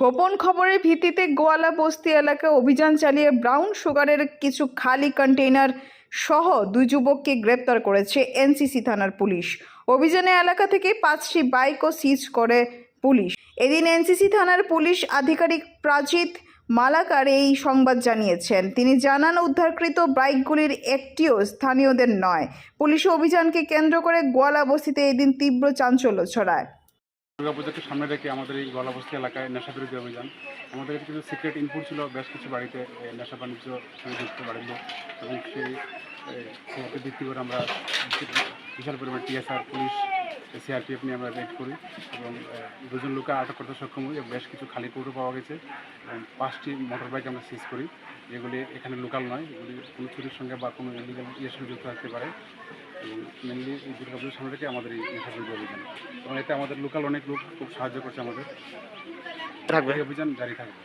গোপন খবরের ভিত্তিতে গোয়ালা বস্তি এলাকায় অভিযান চালিয়ে ব্রাউন সুগারের কিছু খালি কন্টেইনার সহ দুই যুবককে গ্রেপ্তার করেছে এনসিসি থানার পুলিশ। অভিযানে এলাকা থেকে পাঁচটি বাইকও সিজ করে পুলিশ। এদিন এনসিসি থানার পুলিশ আধিকারিক প্রাজিত মালাকার এই সংবাদ জানিয়েছেন। তিনি জানান, উদ্ধারকৃত বাইকগুলির একটিও স্থানীয়দের নয়। পুলিশ অভিযানকে কেন্দ্র করে গোয়ালা বস্তিতে এদিন তীব্র চাঞ্চল্য ছড়ায়। দুর্গাপূজাকে সামনে রেখে আমাদের এই গলাবস্তি এলাকায় নেশা বিরোধী অভিযান। আমাদের কিছু সিক্রেট ইনপুট ছিল, বেশ কিছু বাড়িতে নেশা বাণিজ্য সঙ্গে যুক্ত বাড়ির এবং সেই ভিত্তি করে আমরা বিশাল পরিমাণ টিএসআর পুলিশ সিআরপিএফ নিয়ে আমরা রেড করি এবং দুজন লোককে আটক করতে সক্ষম হই। বেশ কিছু খালি কৌটো পাওয়া গেছে এবং পাঁচটি মোটর বাইক আমরা সিজ করি। যেগুলি এখানে লোকাল নয় এগুলি কোনো চুরির সঙ্গে বা কোনো ইলিগাল ইয়ের সঙ্গে যুক্ত থাকতে পারে। এবং মেনলি এই দুর্গাপুজোর সামনে থেকে আমাদের এই নেশা বিরোধী অভিযান। এবং এতে আমাদের লোকাল অনেক লোক খুব সাহায্য করছে আমাদের। থাকবে। অভিযান জারি থাকবে।